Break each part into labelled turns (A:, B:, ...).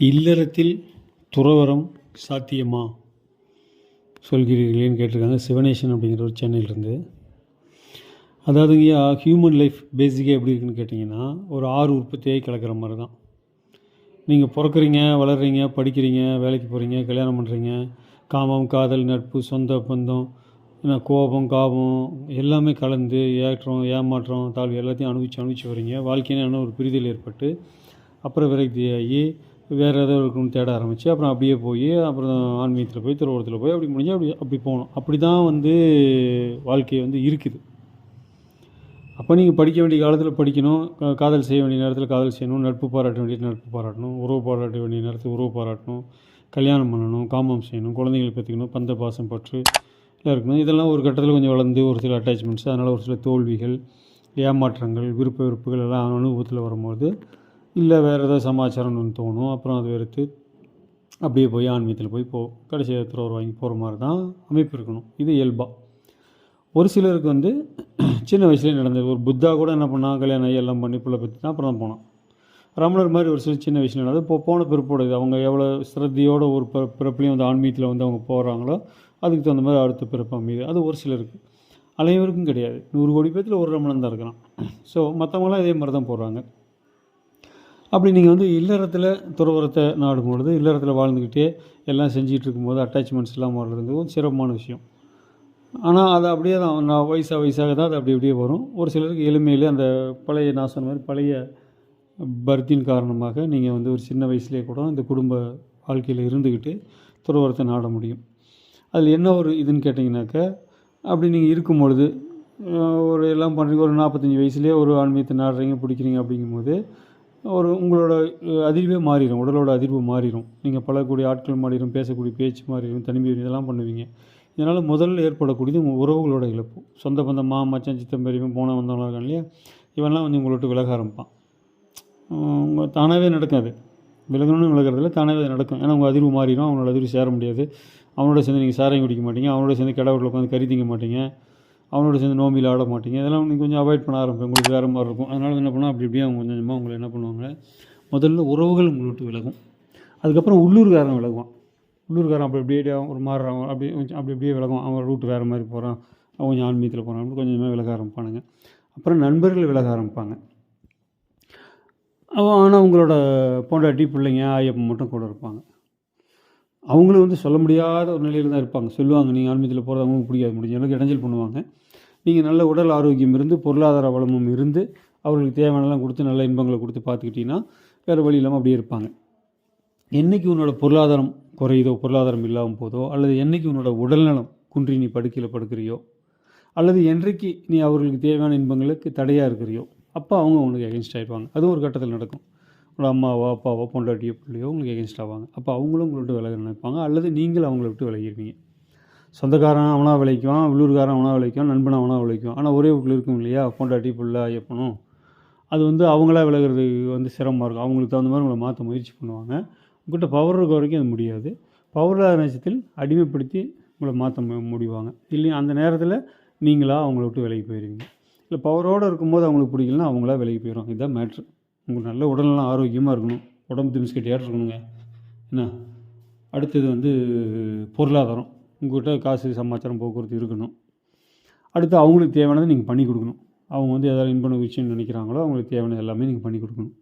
A: இல்லறத்தில் துறவறம் சாத்தியமா? சொல்கிறீர்களேன்னு கேட்டிருக்காங்க சிவனேசன் அப்படிங்கிற ஒரு சென்னையிலேருந்து. அதாவதுங்க ஹியூமன் லைஃப் பேசிக்காக எப்படி இருக்குன்னு கேட்டிங்கன்னா ஒரு ஆறு உற்பத்தியாகி கலக்கிற மாதிரி தான் நீங்கள் பிறக்குறீங்க வளர்றீங்க படிக்கிறீங்க வேலைக்கு போகிறீங்க கல்யாணம் பண்ணுறீங்க காமம் காதல் நட்பு சொந்த பந்தம் ஏன்னா கோபம் காபம் எல்லாமே கலந்து ஏற்றம் ஏமாற்றம் தாழ்வு எல்லாத்தையும் அனுபவிச்சு அனுபவிச்சு வரீங்க. வாழ்க்கையான ஒரு பிரிதல் ஏற்பட்டு அப்புறம் விரக்தியாகி வேறு ஏதோ இருக்கணும்னு தேட ஆரம்பித்து அப்புறம் அப்படியே போய் அப்புறம் ஆன்மீகத்தில் போய் திருவோணத்தில் போய் அப்படி முடிஞ்சு அப்படி அப்படி போகணும் அப்படி தான் வந்து வாழ்க்கை வந்து இருக்குது. அப்போ நீங்கள் படிக்க வேண்டிய காலத்தில் படிக்கணும். காதல் செய்ய வேண்டிய நேரத்தில் காதல் செய்யணும். நட்பு பாராட்ட வேண்டிய நட்பு பாராட்டணும். உறவு பாராட்ட வேண்டிய நேரத்தில் உறவு பாராட்டணும். கல்யாணம் பண்ணணும் காமம் செய்யணும் குழந்தைகளை பற்றிக்கணும் பந்த பாசம் பற்று எல்லாம் இருக்கணும் இதெல்லாம் ஒரு கட்டத்தில் கொஞ்சம் வளர்ந்து ஒரு சில அட்டாச்மெண்ட்ஸ் அதனால் ஒரு சில தோல்விகள் ஏமாற்றங்கள் விருப்ப வெறுப்புகள் எல்லாம் அனுபவத்தில் வரும்போது இல்லை வேறு ஏதாவது சமாச்சாரம்னு ஒன்று தோணும். அப்புறம் அது வெறுத்து அப்படியே போய் ஆன்மீகத்தில் போய் போ. கடைசி இடத்துல ஒரு வாங்கி போகிற மாதிரி தான் அமைப்பு இருக்கணும். இது இயல்பாக ஒரு சிலருக்கு வந்து சின்ன வயசுலேயே நடந்தது. ஒரு புத்தா கூட என்ன பண்ணால் கல்யாணம் ஆகி எல்லாம் பண்ணி பிள்ளை பற்றி தான் அப்புறம் தான் போனான். ரமணர் மாதிரி ஒரு சில சின்ன வயசில் நடந்தது. இப்போ போன பிறப்போட இது. அவங்க எவ்வளோ சிரத்தையோட ஒரு பிற பிறப்புலையும் வந்து ஆன்மீகத்தில் வந்து அவங்க போகிறாங்களோ அதுக்கு தகுந்த மாதிரி அடுத்த பிறப்பு அமைது அது ஒரு சிலருக்கு. அனைவருக்கும் கிடையாது. நூறு கோடி பேர்த்தில் ஒரு ரமணன் தான் இருக்கிறான். ஸோ மற்றவங்களாம் இதே மாதிரி தான் போடுறாங்க. அப்படி நீங்கள் வந்து இல்லறத்தில் துறவரத்தை நாடும் பொழுது இல்லறத்தில் வாழ்ந்துக்கிட்டே எல்லாம் செஞ்சிட்டு இருக்கும்போது அட்டாச்மெண்ட்ஸ் எல்லாம் வர்றதுங்கிறது ஒரு சிரமமான விஷயம். ஆனால் அது அப்படியே தான் நான் வயசாக வயசாக தான் அது அப்படி அப்படியே வரும். ஒரு சிலருக்கு எளிமையிலே அந்த பழைய நான் சொன்ன மாதிரி பழைய பர்த்தின் காரணமாக நீங்கள் வந்து ஒரு சின்ன வயசுலேயே கூட இந்த குடும்ப வாழ்க்கையில் இருந்துக்கிட்டு துறவரத்தை நாட முடியும். அதில் என்ன ஒரு இதுன்னு கேட்டிங்கனாக்கா அப்படி நீங்கள் இருக்கும் பொழுது ஒரு எல்லாம் பண்ணுறீங்க ஒரு நாற்பத்தஞ்சி வயசுலேயே ஒரு ஆன்மீகத்தை நாடுறீங்க பிடிக்கிறீங்க அப்படிங்கும்போது ஒரு உங்களோட அதிர்வே மாறிடும் உடலோட அதிர்வு மாறிடும் நீங்கள் பழகக்கூடிய ஆட்கள் மாறிடும் பேசக்கூடிய பேச்சு மாறிடும் தனிமை இதெல்லாம் பண்ணுவீங்க. இதனால் முதல்ல ஏற்படக்கூடியது உங்கள் உறவுகளோட இழப்பு. சொந்த பந்தம் மா மச்சான் சித்தம் பெரியவன் போன வந்தவங்களாம் இருக்காங்க இல்லையா? இவெல்லாம் வந்து உங்களை விட்டு விலக ஆரம்பிப்பான் உங்கள் தானாகவே நடக்கும் அது விலகணும்னு விலகிறதுல தானாகவே நடக்கும். ஏன்னா உங்கள் அதிர்வு மாறிடும் அவனோட அதிர்வு சேர முடியாது. அவனோட சேர்ந்து நீங்கள் சாராயம் குடிக்க மாட்டீங்க. அவனோட சேர்ந்து கடவுளில் உட்காந்து கறி திங்க மாட்டீங்க. அவனோட சேர்ந்து நோம்பியில் ஆட மாட்டீங்க. இதெல்லாம் நீங்கள் கொஞ்சம் அவாய்ட் பண்ண ஆரம்பிப்பேன் உங்களுக்கு வேறு மாதிரி இருக்கும். அதனால் என்ன பண்ணால் அப்படி இப்படியே அவங்க கொஞ்சம் கொஞ்சமாக உங்களை என்ன பண்ணுவாங்க? முதல்ல உறவுகள் உங்களை விட்டு விலகும். அதுக்கப்புறம் உள்ளூர்காரன் விலகுவான். உள்ளூர்காரன் அப்படி அப்படியே ஒரு மாறுறான். அப்படி கொஞ்சம் அப்படி அப்படியே விலகும். அவன் ரூட்டு வேறு மாதிரி போகிறான் அவன் கொஞ்சம் ஆன்மீகத்தில் போகிறான் அப்படி கொஞ்சம் கொஞ்சமாக விலக ஆரம்பிப்பானுங்க. அப்புறம் நண்பர்கள் விலக ஆரம்பிப்பாங்க. அவன் ஆனால் உங்களோட பொண்டாட்டி பிள்ளைங்க ஐயப்பன் மட்டும் கூட இருப்பாங்க. அவங்களும் வந்து சொல்ல முடியாத ஒரு நிலையில் தான் இருப்பாங்க. சொல்லுவாங்க நீங்கள் ஆன்மீகத்தில் போகிறது அவங்களுக்கு பிடிக்காது. முடிஞ்ச அளவுக்கு இடைஞ்சல் பண்ணுவாங்க. நீங்கள் நல்ல உடல் ஆரோக்கியம் இருந்து பொருளாதார வளமும் இருந்து அவர்களுக்கு தேவையானலாம் கொடுத்து நல்ல இன்பங்களை கொடுத்து பார்த்துக்கிட்டிங்கன்னா வேறு வழி இல்லாமல் அப்படியே இருப்பாங்க. என்னைக்கு உன்னோட பொருளாதாரம் குறையுதோ பொருளாதாரம் இல்லாமல் போதோ அல்லது என்னைக்கு உன்னோட உடல்நலம் குன்றி நீ படுக்கையில் படுக்கிறியோ அல்லது என்றைக்கு நீ அவர்களுக்கு தேவையான இன்பங்களுக்கு தடையாக இருக்கிறியோ அப்போ அவங்க உனக்கு எகென்ஸ்ட் ஆகிடுவாங்க அதுவும் ஒரு கட்டத்தில் நடக்கும். அம்மாவோ அப்பாவோ பொண்டாட்டியோ பிள்ளையோ உங்களுக்கு எகென்ஸ்ட் ஆவாங்க. அப்போ அவங்களும் உங்களை விட்டு விலக நினைப்பாங்க. அல்லது நீங்கள் அவங்கள விட்டு விலகிடுவீங்க சொந்தக்காரன் அவனாக விளைக்குவான் உள்ளூர்காரன் அவனாக விளைக்குவான் நண்பன் அவனாக விளைக்குவான் ஆனால் ஒரே வீட்டில் இருக்கும் இல்லையா? பொண்டாட்டி பிள்ளை ஐயப்பனும். அது வந்து அவங்களா விலகிறது வந்து சிரமமாக இருக்கும். அவங்களுக்கு தகுந்த மாதிரி உங்களை மாற்ற முயற்சி பண்ணுவாங்க. உங்கள்கிட்ட பவர் இருக்க வரைக்கும் அது முடியாது. பவர் இல்லாத நேரத்தில் அடிமைப்படுத்தி உங்களை மாற்ற முடிவாங்க. இல்லையா? அந்த நேரத்தில் நீங்களாக அவங்கள விட்டு விலகி போயிடுவீங்க இல்லை பவரோடு இருக்கும்போது அவங்களுக்கு பிடிக்கலனா அவங்களா விலகி போயிடும் இதுதான் மேட்ரு உங்களுக்கு நல்ல உடல்நலம் ஆரோக்கியமாக இருக்கணும். உடம்பு திமிஸ்கட்டியாக இருக்கணுங்க. என்ன? அடுத்தது வந்து பொருளாதாரம். உங்கள்கிட்ட காசு சமாச்சாரம் போக்குவரத்து இருக்கணும். அடுத்து அவங்களுக்கு தேவையானதை நீங்கள் பண்ணி கொடுக்கணும். அவங்க வந்து எதாவது இன்பன விஷயம்னு நினைக்கிறாங்களோ அவங்களுக்கு தேவையானது எல்லாமே நீங்கள் பண்ணி கொடுக்கணும்.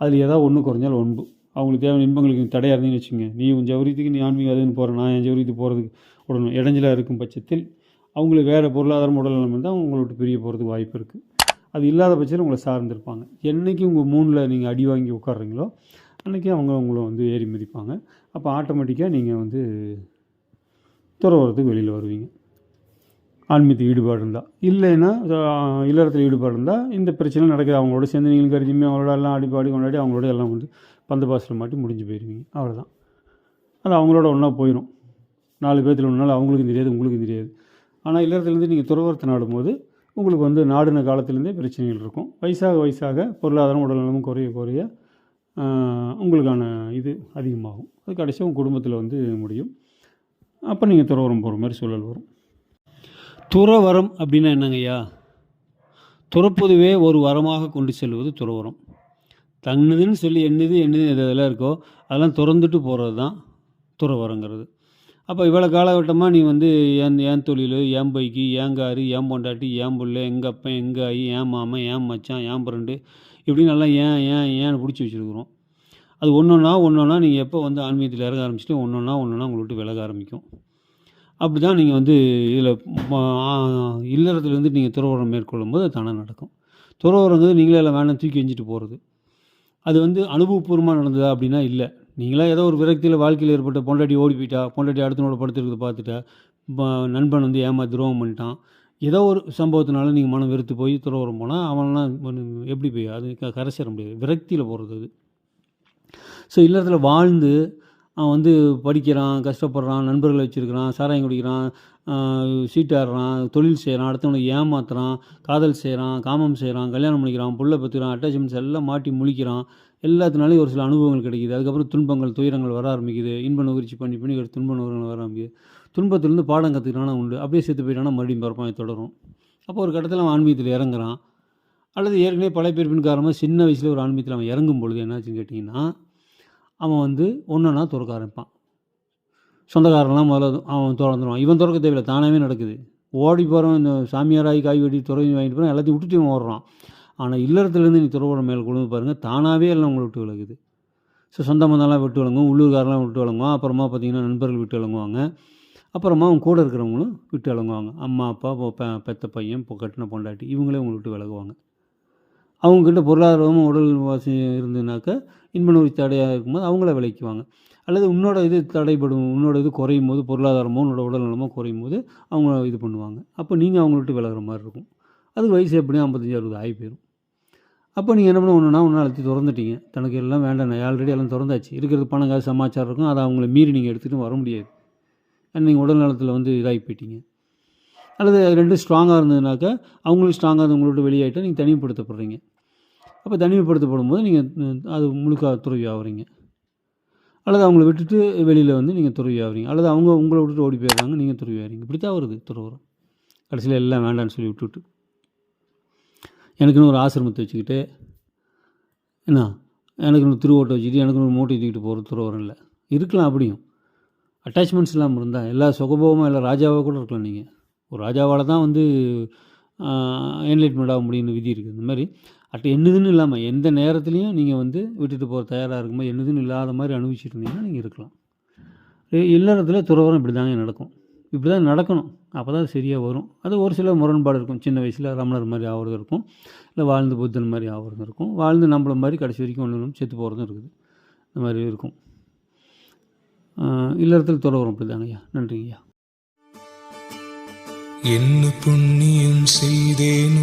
A: அதில் ஏதாவது ஒன்று குறைஞ்சாலும் ஒன்பு. அவங்களுக்கு தேவையான இன்பங்களுக்கு தடையாக இருந்தீங்கன்னு வச்சுங்க நீ உன் ஜவுரியத்துக்கு நீ ஆன்மீக அதுன்னு போகிறேன் நான் என் ஜவுரியத்துக்கு போகிறதுக்கு உடனும் இடைஞ்சலாக இருக்கும் பட்சத்தில் அவங்களுக்கு வேறு பொருளாதாரம் உடல் நலம் இருந்தால் உங்களை விட்டு பிரிய போகிறதுக்கு வாய்ப்பு இருக்குது அது இல்லாத பட்சத்தில் உங்களை சார்ந்திருப்பாங்க. என்னைக்கு உங்கள் மூணில் நீங்கள் அடி வாங்கி உட்காடுறீங்களோ அன்றைக்கி அவங்க உங்களை வந்து ஏறி மிதிப்பாங்க. அப்போ ஆட்டோமேட்டிக்காக நீங்கள் வந்து துறவரத்துக்கு வெளியில் வருவீங்க. ஆன்மீகத்துக்கு ஈடுபாடு இருந்தால் இல்லைன்னா இல்லறத்தில் ஈடுபாடு இருந்தால் இந்த பிரச்சனை நடக்குது. அவங்களோட சேர்ந்து நீங்களும் கருதியுமே அவங்களோட எல்லாம் அடிப்பாடி கொண்டாடி அவங்களோட எல்லாம் வந்து பந்த பாசில் மாட்டி முடிஞ்சு போயிடுவீங்க அவ்வளோதான் அது அவங்களோட ஒன்றா போயிடும் நாலு பேர்த்தில் ஒன்று நாள் அவங்களுக்கும் தெரியாது உங்களுக்கும் தெரியாது. ஆனால் இல்லறத்துலேருந்து நீங்கள் துறவரத்தை நாடும்போது உங்களுக்கு வந்து நாடின காலத்துலேருந்தே பிரச்சனைகள் இருக்கும். வயசாக வயசாக பொருளாதாரம் உடல்நலமும் குறைய குறைய உங்களுக்கான இது அதிகமாகும். அது கடைசியாக உங்கள் குடும்பத்தில் வந்து முடியும். அப்போ நீங்கள் துறவரம் போகிற மாதிரி சூழல் வரும். துறவரம் அப்படின்னா என்னங்கய்யா துறப்பதுவே ஒரு வரமாக கொண்டு செல்வது துறவரம். தன்னுதுன்னு சொல்லி என்னது என்னது எது எதெல்லாம் இருக்கோ அதெல்லாம் திறந்துட்டு போகிறது தான் துறவரங்கிறது. அப்போ இவ்வளோ காலகட்டமாக நீ வந்து என் ஏன் தொழில் ஏன் பைக்கு ஏன் காரு ஏன் பொண்டாட்டி ஏன் பிள்ளை எங்கள் அப்பன் எங்கள் ஆயி ஏன் மாமன் ஏன் மச்சான் ஏன் ஃப்ரெண்டு இப்படின்னு நல்லா ஏன் ஏன் ஏன்னு பிடிச்சி வச்சுருக்குறோம். அது ஒன்று ஒன்றா ஒன்று ஒன்றா நீங்கள் எப்போ வந்து ஆன்மீகத்தில் இறங்க ஆரம்பிச்சிட்டு ஒன்று ஒன்றா ஒன்று ஒன்றா உங்களை விட்டு விலக ஆரம்பிக்கும். அப்படி தான் நீங்கள் வந்து இதில் இல்லறத்துலேருந்து நீங்கள் துறவரம் மேற்கொள்ளும் போது அது தானாக நடக்கும். துறவரங்கிறது நீங்களே எல்லாம் வேணாம் தூக்கி எஞ்சிட்டு போகிறது அது வந்து அனுபவபூர்வமாக நடந்ததா அப்படின்னா இல்லை. நீங்களாம் ஏதோ ஒரு விரக்தியில் வாழ்க்கையில் ஏற்பட்ட பொண்டாட்டி ஓடி போயிட்டா பொண்டாட்டி அடுத்தனோட படுத்துருக்குது பார்த்துட்டா நண்பன் வந்து ஏமா துரோகம் பண்ணிட்டான். ஏதோ ஒரு சம்பவத்தினால நீங்கள் மனம் வெறுத்து போய் துறவரம் போனால் அவன்லாம் எப்படி போய் அது க- கரை சேர முடியாது. விரக்தியில் போகிறது அது. ஸோ இல்லத்தில் வாழ்ந்து அவன் வந்து படிக்கிறான் கஷ்டப்படுறான் நண்பர்களை வச்சுருக்கிறான் சாராயம் குடிக்கிறான் சீட்டாடுறான் தொழில் செய்கிறான் அடுத்தவனை ஏமாத்துறான் காதல் செய்கிறான் காமம் செய்கிறான் கல்யாணம் பண்ணிக்கிறான் புள்ள பத்துக்கிறான் அட்டாச்மெண்ட்ஸ் எல்லாம் மாட்டி முழிக்கிறான். எல்லாத்தினாலையும் ஒரு சில அனுபவங்கள் கிடைக்குது. அதுக்கப்புறம் துன்பங்கள் துயரங்கள் வர ஆரம்பிக்குது. இன்ப நுகர்ச்சி பண்ணி பண்ணி ஒரு துன்ப நுகரங்கள் வர ஆரம்பிக்குது. துன்பத்திலேருந்து பாடம் கற்றுக்கிறானா உண்டு. அப்படியே செத்து போயிட்டானா மறுபடியும் பிறப்பான் தொடரும். அப்போ ஒரு கட்டத்தில் அவன் ஆன்மீகத்தில் இறங்குறான். அல்லது ஏற்கனவே பழைய பிறப்பின் காரணமாக சின்ன வயசில் ஒரு ஆன்மீகத்தில் அவன் இறங்கும் பொழுது என்னாச்சுன்னு கேட்டிங்கன்னா அவன் வந்து ஒன்றா துறக்க ஆரம்பிப்பான். சொந்தக்காரன்லாம் முதல்ல அவன் திறந்துருவான். இவன் திறக்க தேவையில்லை தானாகவே நடக்குது. ஓடி போகிறவன் இந்த சாமியாராகி காய் வெட்டி துறவி வாங்கிட்டு போகிறான் எல்லாத்தையும் விட்டுட்டு இவன் ஓடுறான். ஆனால் இல்லறத்துலேருந்து நீ துறவோட மேல் கொண்டு பாருங்கள் தானாகவே எல்லாம் உங்களை விட்டு விலகுது. ஸோ சொந்த மந்தம்லாம் விட்டு விளங்குவோம் உள்ளூர்காரெலாம் விட்டு விளங்குவான் அப்புறமா பார்த்தீங்கன்னா நண்பர்கள் விட்டு விளங்குவாங்க. அப்புறமா அவங்க கூட இருக்கிறவங்களும் விட்டு விளங்குவாங்க. அம்மா அப்பா பெ- பெத்த பையன் இப்போ கட்டின பொண்டாட்டி இவங்களே உங்களை விட்டு விலகுவாங்க. அவங்கக்கிட்ட பொருளாதாரமும் உடல் வாசி இருந்ததுனாக்கா இன்ப நோய் தடையாக இருக்கும்போது அவங்கள விளைக்குவாங்க அல்லது உன்னோட இது தடைப்படும் உன்னோட இது குறையும் போது பொருளாதாரமோ உன்னோட உடல் நலமோ குறையும் போது அவங்க இது பண்ணுவாங்க. அப்போ நீங்கள் அவங்கள்ட்ட விலகிற மாதிரி இருக்கும். அதுக்கு வயசு எப்படியும் ஐம்பத்தஞ்சு அறுபது ஆகி போயிடும் அப்போ நீங்கள் என்ன பண்ண ஒன்றுனா ஒன்று அழுத்தி திறந்துட்டீங்க. தனக்கு எல்லாம் வேண்டாம் ஆல்ரெடி எல்லாம் திறந்தாச்சு. இருக்கிறது பணம் காசு சமாச்சாரம் இருக்கும். அதை அவங்கள மீறி நீங்கள் எடுத்துகிட்டு வர முடியாது. ஏன்னா நீங்கள் உடல் நலத்தில் வந்து இதாகி போயிட்டீங்க. அல்லது ரெண்டும் ஸ்ட்ராங்காக இருந்ததுனாக்கா அவங்களும் ஸ்ட்ராங்காக உங்களோட வெளியாகிட்டால் நீங்கள் தனிமைப்படுத்தப்படுறீங்க. அப்போ தனிமைப்படுத்தப்படும் போது நீங்கள் அது முழுக்க துறவி ஆகுறீங்க அல்லது அவங்கள விட்டுட்டு வெளியில் வந்து நீங்கள் துறவி ஆகுறீங்க அல்லது அவங்க உங்களை விட்டுட்டு ஓடி போயிடுறாங்க நீங்கள் துறவி ஆகிறீங்க இப்படி தான் வருது துறவரம் கடைசியில் எல்லாம் வேண்டாம்னு சொல்லி விட்டுவிட்டு. எனக்குன்னு ஒரு ஆசிரமத்தை வச்சுக்கிட்டு என்ன? எனக்குன்னு திருவோட்டை வச்சுக்கிட்டு எனக்குன்னு ஒரு மூட்டை தூக்கிட்டு போகிற துறவரம் இல்லை. இருக்கலாம் அப்படியும். அட்டாச்மெண்ட்ஸ் இல்லாமல் இருந்தால் எல்லா சுகபோகமாக எல்லா ராஜாவாக கூட இருக்கலாம் நீங்கள் ஒரு ராஜாவால் தான் வந்து என்லைட்மெண்ட் ஆக முடியும்னு விதி இருக்குது. இந்த மாதிரி அட் என்னதுன்னு இல்லாமல் எந்த நேரத்துலையும் நீங்கள் வந்து விட்டுட்டு போகிற தயாராக இருக்கும்போது என்னதுன்னு இல்லாத மாதிரி அனுபவிச்சுட்டு இருந்தீங்கன்னா நீங்கள் இருக்கலாம். இ- துறவரம் இப்படி தாங்க நடக்கும். இப்படி தான் நடக்கணும். அப்போ தான் சரியாக வரும். அது ஒரு சில முரண்பாடு இருக்கும். சின்ன வயசில் ரமணர் மாதிரி ஆகிறது இருக்கும். இல்லை வாழ்ந்து புத்தன் மாதிரி ஆகிறது இருக்கும். வாழ்ந்து நம்மள மாதிரி கடைசி வரைக்கும் ஒன்று செத்து போகிறதும் இருக்குது. இந்த மாதிரி இருக்கும். இல்லறத்தில் துறவரம் அப்படி தாங்கய்யா நன்றிங்கய்யா
B: என்ன புண்ணியம் செய்தேனோ